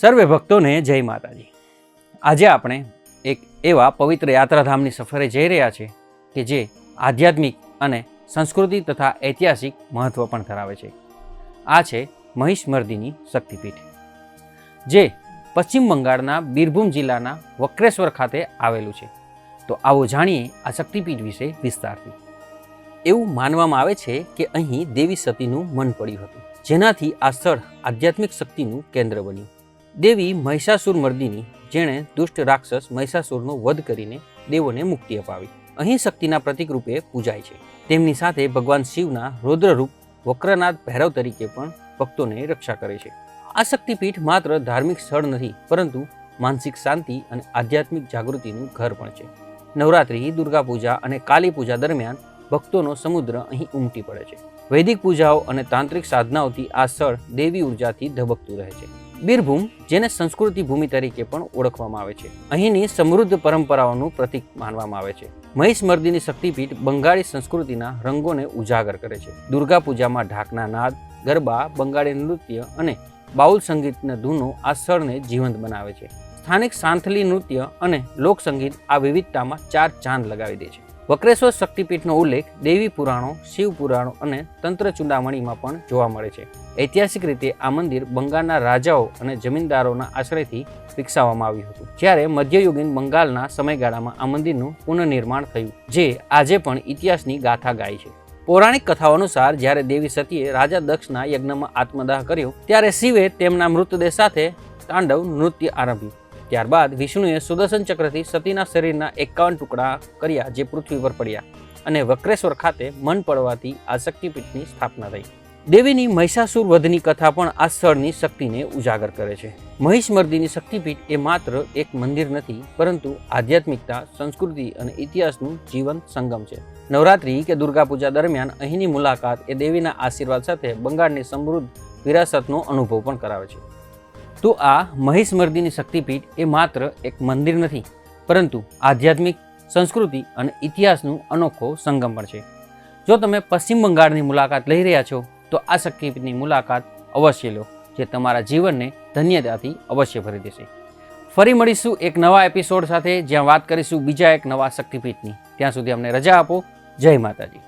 સર્વે ભક્તોને જય માતાજી. આજે આપણે એક એવા પવિત્ર યાત્રાધામની સફરે જઈ રહ્યા છે કે જે આધ્યાત્મિક અને સંસ્કૃતિ તથા ઐતિહાસિક મહત્ત્વ પણ ધરાવે છે. આ છે મહિષમર્દિની શક્તિપીઠ, જે પશ્ચિમ બંગાળના બીરભૂમ જિલ્લાના વક્રેશ્વર ખાતે આવેલું છે. તો આવો જાણીએ આ શક્તિપીઠ વિશે વિસ્તારથી. એવું માનવામાં આવે છે કે અહીં દેવી સતીનું મન પડ્યું હતું, જેનાથી આ સ્થળ આધ્યાત્મિક શક્તિનું કેન્દ્ર બન્યું. દેવી મહિષાસુર મર્દિની, જેણે દુષ્ટ રાક્ષસ મહિષાસુરનો વધ કરીને દેવોને મુક્તિ અપાવી. અહીં શક્તિના પ્રતિક રૂપે પૂજાય છે. તેમની સાથે ભગવાન શિવના રૌદ્રરૂપ વક્રનાથ ભૈરવ તરીકે પણ ભક્તોને રક્ષા કરે છે. આ શક્તિપીઠ માત્ર ધાર્મિક સ્થળ નથી, પરંતુ માનસિક શાંતિ અને આધ્યાત્મિક જાગૃતિનું ઘર પણ છે. નવરાત્રિ દુર્ગા પૂજા અને કાલી પૂજા દરમિયાન ભક્તોનો સમુદ્ર અહીં ઉમટી પડે છે. વૈદિક પૂજાઓ અને તાંત્રિક સાધનાઓથી આ સ્થળ દેવી ઉર્જાથી ધબકતું રહે છે. બીરભૂમ, જેને સંસ્કૃતિ ભૂમિ તરીકે પણ ઓળખવામાં આવે છે. અહીંની સમૃદ્ધ પરંપરાઓનું પ્રતીક માનવામાં આવે છે. મહિષમર્દિની શક્તિપીઠ બંગાળી સંસ્કૃતિના રંગોને ઉજાગર કરે છે. દુર્ગા પૂજામાં ઢાકના નાદ, ગરબા, બંગાળી નૃત્ય અને બાઉલ સંગીતના ધૂનો આ સ્થળને જીવંત બનાવે છે. સ્થાનિક સાંથલી નૃત્ય અને લોકસંગીત આ વિવિધતામાં ચાર ચાંદ લગાવી દે છે. વક્રેશ્વર શક્તિપીઠનો ઉલ્લેખ દેવી પુરાણો, શિવ પુરાણો અને તંત્ર ચૂંડામણીમાં પણ જોવા મળે છે. ઐતિહાસિક રીતે આ મંદિર બંગાળના રાજાઓ અને જમીનદારોના આશ્રયથી વિકસાવવામાં આવ્યું હતું. જ્યારે મધ્યયુગીન બંગાળના સમયગાળામાં આ મંદિરનું પુનઃનિર્માણ થયું, જે આજે પણ ઇતિહાસની ગાથા ગાય છે. પૌરાણિક કથાઓ અનુસાર, જ્યારે દેવી સતીએ રાજા દક્ષના યજ્ઞમાં આત્મદાહ કર્યો, ત્યારે શિવે તેમના મૃતદેહ સાથે તાંડવ નૃત્ય આરંભ્યું. ત્યારબાદ વિષ્ણુએ સુદર્શન ચક્રથી સતીના શરીરના એકાવન ટુકડા કર્યા, જે પૃથ્વી પર પડ્યા અને વક્રેશ્વર ખાતે મન પડવાથી આ શક્તિપીઠની સ્થાપના થઈ. દેવીની મહિષાસુર વધની કથા પણ આ સ્થળની શક્તિને ઉજાગર કરે છે. મહિષમર્દીની શક્તિપીઠ એ માત્ર એક મંદિર નથી, પરંતુ આધ્યાત્મિકતા, સંસ્કૃતિ અને ઇતિહાસનું જીવંત સંગમ છે. નવરાત્રી કે દુર્ગા પૂજા દરમિયાન અહીંની મુલાકાત એ દેવીના આશીર્વાદ સાથે બંગાળની સમૃદ્ધ વિરાસતનો અનુભવ પણ કરાવે છે. તો આ મહિષમર્દીની શક્તિપીઠ એ માત્ર એક મંદિર નથી, પરંતુ આધ્યાત્મિક, સંસ્કૃતિ અને ઇતિહાસનું અનોખો સંગમ પણ છે. જો તમે પશ્ચિમ બંગાળની મુલાકાત લઈ રહ્યા છો તો આ શક્તિપીઠની મુલાકાત અવશ્ય લો, જે તમારા જીવનને ધન્યતાથી અવશ્ય ભરી દેશે. ફરી મળીશું એક નવા એપિસોડ સાથે, જ્યાં વાત કરીશું બીજા એક નવા શક્તિપીઠની. ત્યાં સુધી અમને રજા આપો. જય માતાજી.